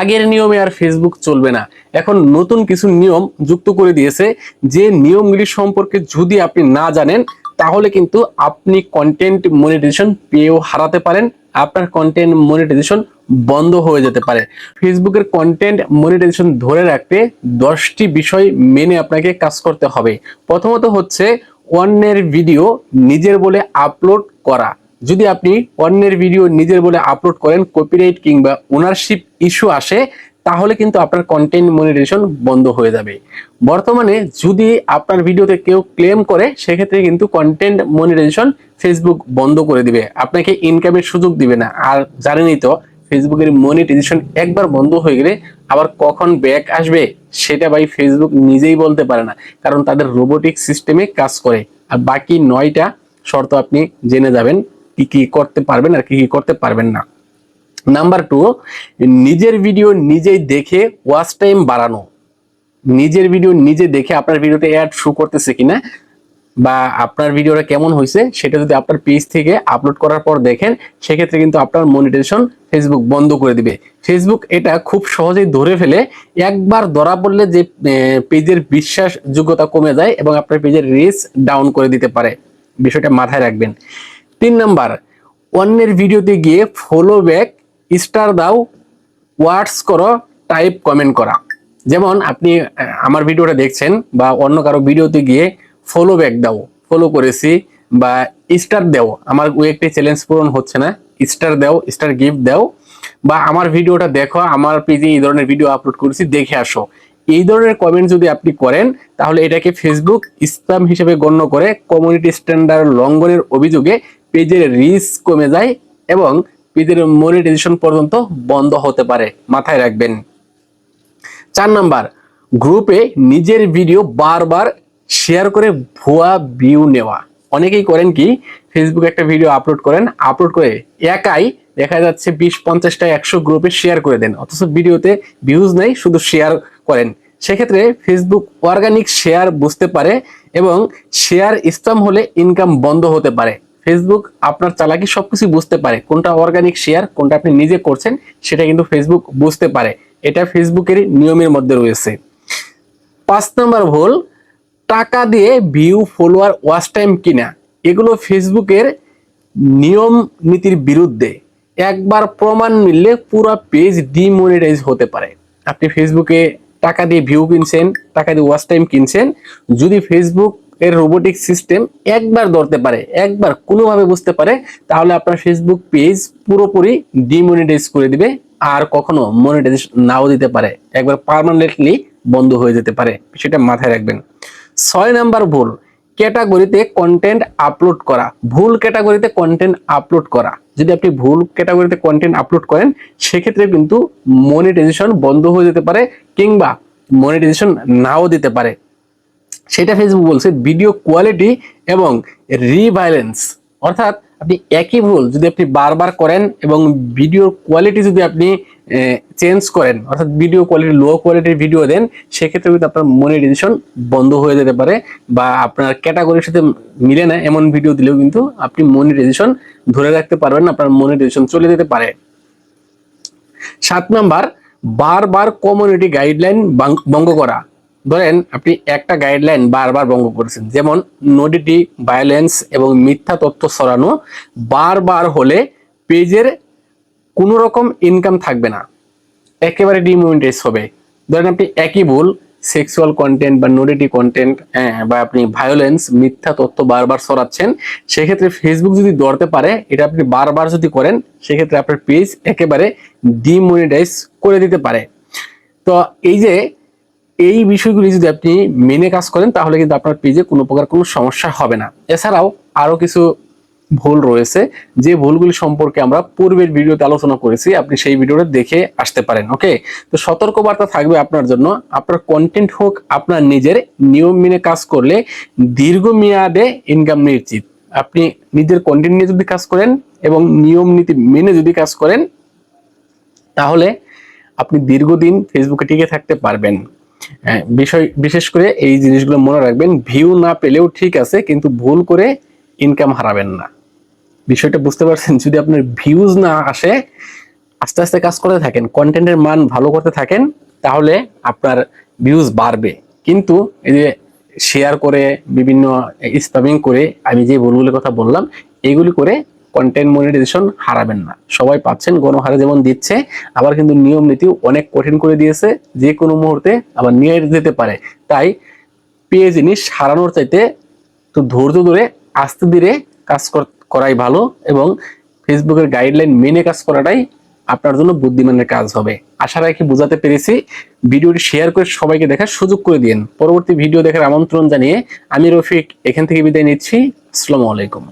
আগের নিয়মে আর ফেসবুক চলবে না। এখন নতুন কিছু নিয়ম যুক্ত করে দিয়েছে। যে নিয়মগুলি সম্পর্কে যদি আপনি না জানেন, তাহলে কিন্তু আপনি কন্টেন্ট মনিটাইজেশন পেয়েও হারাতে পারেন। আপনার কন্টেন্ট মনিটাইজেশন বন্ধ হয়ে যেতে পারে। ফেসবুকের কন্টেন্ট মনিটাইজেশন ধরে রাখতে দশটি বিষয় মেনে আপনাকে কাজ করতে হবে। প্রথমত হচ্ছে অন্যের ভিডিও নিজের বলে আপলোড করা। যদি আপনি অন্যের ভিডিও নিজের বলে আপলোড করেন কপিরাইট কিংবা ওনারশিপ ইস্যু আসে, তাহলে কিন্তু আপনার কন্টেন্ট মনিটাইজেশন বন্ধ হয়ে যাবে। বর্তমানে যদি আপনার ভিডিওতে কেউ ক্লেম করে, সেক্ষেত্রে কিন্তু কন্টেন্ট মনিটাইজেশন ফেসবুক বন্ধ করে দিবে। আপনাকে ইনকামের সুযোগ দিবে না। আর জানেনই তো ফেসবুকের মনিটাইজেশন একবার বন্ধ হয়ে গেলে আবার কখন ব্যাক আসবে, সেটা ভাই ফেসবুক নিজেই বলতে পারে না। কারণ তাদের রোবোটিক সিস্টেমে কাজ করে। আর বাকি নয়টা শর্ত আপনি জেনে যাবেন। কি কি করতে পারবেন আর কি কি করতে পারবেন না। নাম্বার টু নিজের ভিডিও নিজেই দেখে ওয়াচ টাইম বাড়ানো। নিজের ভিডিও নিজে দেখে আপনার ভিডিওতে অ্যাড শো করতেছে কিনা বা আপনার ভিডিওটা কেমন হয়েছে সেটা যদি আপনার পেজ থেকে আপলোড করার পর দেখেন, সেক্ষেত্রে কিন্তু আপনার মনিটেশন ফেসবুক বন্ধ করে দিবে। ফেসবুক এটা খুব সহজেই ধরে ফেলে, একবার ধরা পড়লে যে পেজের বিশ্বাসযোগ্যতা কমে যায় এবং আপনার পেজের রিচ ডাউন করে দিতে পারে। বিষয়টা মাথায় রাখবেন। তিন নাম্বার, অন্যের ভিডিওতে গিয়ে ফলো ব্যাক স্টার দাও ওয়ার্ডস করো টাইপ কমেন্ট করা। যেমন আপনি আমার ভিডিওটা দেখছেন বা অন্য কারও ভিডিওতে গিয়ে ফলো ব্যাক দাও ফলো করেছি বা স্টার দাও। আমার ওই একটি চ্যালেঞ্জ পূরণ হচ্ছে না স্টার দাও স্টার গিফট দাও। বা আমার ভিডিওটা দেখো, আমার পেজে এই ধরনের ভিডিও আপলোড করেছি, দেখে আসো। এই ধরনের কমেন্ট যদি আপনি করেন, তাহলে এটাকে ফেসবুক স্প্যাম হিসেবে গণ্য করে কমিউনিটি স্ট্যান্ডার্ড লঙ্ঘনের অভিযোগে পেজের রিস্ক কমে যায় এবং পেজের মনিটাইজেশন পর্যন্ত বন্ধ হতে পারে, মাথায় রাখবেন। চার নাম্বার গ্রুপে নিজের ভিডিও বারবার শেয়ার করে ভুয়া ভিউ নেওয়া। অনেকেই করেন কি ফেসবুকে একটা ভিডিও আপলোড করেন আপলোড করে একাই দেখা যাচ্ছে বিশ, পঞ্চাশটা, একশো গ্রুপে শেয়ার করে দেন। অথচ ভিডিওতে ভিউজ নেই, শুধু শেয়ার করেন। সেক্ষেত্রে ফেসবুক অর্গানিক শেয়ার বুঝতে পারে এবং শেয়ার স্প্যাম হলে ইনকাম বন্ধ হতে পারে। ফেসবুক আপনার চালাকি সবকিছু বুঝতে পারে। কোনটা অর্গানিক শেয়ার কোনটা আপনি নিজে করছেন, সেটা কিন্তু ফেসবুক বুঝতে পারে। এটা ফেসবুকের নিয়মের মধ্যে রয়েছে। পাঁচ নম্বর ভুল, টাকা দিয়ে ভিউ ফলোয়ার ওয়াচ টাইম কিনা। এগুলো ফেসবুকের নিয়ম নীতির বিরুদ্ধে। একবার প্রমাণ মিললে পুরো পেজ ডিমনিটাইজ হতে পারে। আপনি ফেসবুকে টাকা দিয়ে ভিউ কিনছেন, টাকা দিয়ে ওয়াচ টাইম কিনছেন, যদি ফেসবুক এর রোবোটিক সিস্টেম একবার ধরতে পারে, একবার কোনোভাবে বুঝতে পারে, তাহলে আপনার ফেসবুক পেজ পুরোপুরি ডিমনিটাইজ করে দিবে আর কখনো মনিটাইজেশন নাও দিতে পারে, একবার পার্মানেন্টলি বন্ধ হয়ে যেতে পারে, সেটা মাথায় রাখবেন। ছয় নাম্বার ভুল ক্যাটাগরিতে কন্টেন্ট আপলোড করা, ভুল ক্যাটাগরিতে কন্টেন্ট আপলোড করা। যদি আপনি ভুল ক্যাটাগরিতে কন্টেন্ট আপলোড করেন, সেক্ষেত্রে কিন্তু মনিটাইজেশন বন্ধ হয়ে যেতে পারে কিংবা মনিটাইজেশন নাও দিতে পারে। সেটা ফেসবুক বলছে ভিডিও কোয়ালিটি এবং রিভাইলেন্স অর্থাৎ আপনি একই ভুল যদি আপনি বারবার করেন এবং ভিডিওর কোয়ালিটি যদি আপনি চেঞ্জ করেন, অর্থাৎ ভিডিও কোয়ালিটি লো কোয়ালিটির ভিডিও দেন, সেক্ষেত্রে কিন্তু আপনার মনিটাইজেশন বন্ধ হয়ে যেতে পারে বা আপনার ক্যাটাগরির সাথে মিলে না এমন ভিডিও দিলেও কিন্তু আপনি মনিটাইজেশন ধরে রাখতে পারবেন না, আপনার মনিটাইজেশন চলে যেতে পারে। সাত নাম্বার, বারবার কমিউনিটি গাইডলাইন ভঙ্গ করা। ধরেন আপনি একটা গাইডলাইন বারবার ভঙ্গ করেছেন, যেমন নডিটি ভায়োলেন্স এবং মিথ্যা তথ্য ছড়ানো বারবার হলে পেজের কোনো রকম ইনকাম থাকবে না, একেবারে ডিমোনিটাইজ হবে। ধরেন আপনি একই ভুল সেক্সুয়াল কন্টেন্ট বা নোডিটি কন্টেন্ট বা আপনি ভায়োলেন্স মিথ্যা তথ্য বারবার ছড়াচ্ছেন, সেক্ষেত্রে ফেসবুক যদি ধরতে পারে, এটা আপনি বারবার যদি করেন, সেক্ষেত্রে আপনার পেজ একেবারে ডিমনিটাইজ করে দিতে পারে। তো এই যে এই বিষয়গুলি যদি আপনি মেনে কাজ করেন, তাহলে কিন্তু আপনার পেজে কোনো প্রকার কোনো সমস্যা হবে না। এছাড়াও আরও কিছু ভুল রয়েছে, যে ভুলগুলি সম্পর্কে আমরা পূর্বের ভিডিওতে আলোচনা করেছি, আপনি সেই ভিডিওটা দেখে আসতে পারেন ওকে তো সতর্কবার্তা থাকবে আপনার জন্য, আপনার কন্টেন্ট হোক, আপনার নিজের, নিয়ম মেনে কাজ করলে দীর্ঘমেয়াদে ইনকাম নিশ্চিত। আপনি নিজের কন্টেন্ট নিয়ে যদি কাজ করেন এবং নিয়ম নীতি মেনে যদি কাজ করেন, তাহলে আপনি দীর্ঘদিন ফেসবুকে টিকে থাকতে পারবেন। বিষয়, বিশেষ করে এই জিনিসগুলো মনে রাখবেন ভিউ না পেলেও ঠিক আছে, কিন্তু ভুল করে ইনকাম হারাবেন না। বিষয়টা বুঝতে পারছেন? যদি আপনার ভিউজ না আসে, আস্তে আস্তে কাজ করতে থাকেন কন্টেন্টের মান ভালো করতে থাকেন, তাহলে আপনার ভিউজ বাড়বে। কিন্তু এই যে শেয়ার করে, বিভিন্ন স্প্যামিং করে, আমি যে ভুলগুলির কথা বললাম, এগুলি করে কন্টেন্ট মনিটাইজেশন হারাবেন না। সবাই পাচ্ছেন, গণহারে যেমন দিচ্ছে, আবার কিন্তু নিয়ম নীতি অনেক কঠিন করে দিয়েছে, যে কোনো মুহূর্তে আবার নিয়ে যেতে পারে। তাই পেয়ে জিনিস হারানোর চাইতে তো ধৈর্য ধরে, আস্তে ধীরে কাজ করাই ভালো এবং ফেসবুকের গাইডলাইন মেনে কাজ করাটাই আপনার জন্য বুদ্ধিমানের কাজ হবে। আশা রাখি বোঝাতে পেরেছি। ভিডিওটি শেয়ার করে সবাইকে দেখার সুযোগ করে দিন। পরবর্তী ভিডিও দেখার আমন্ত্রণ জানিয়ে আমি রফিক, এখান থেকে বিদায় নিচ্ছি। আসসালামু আলাইকুম।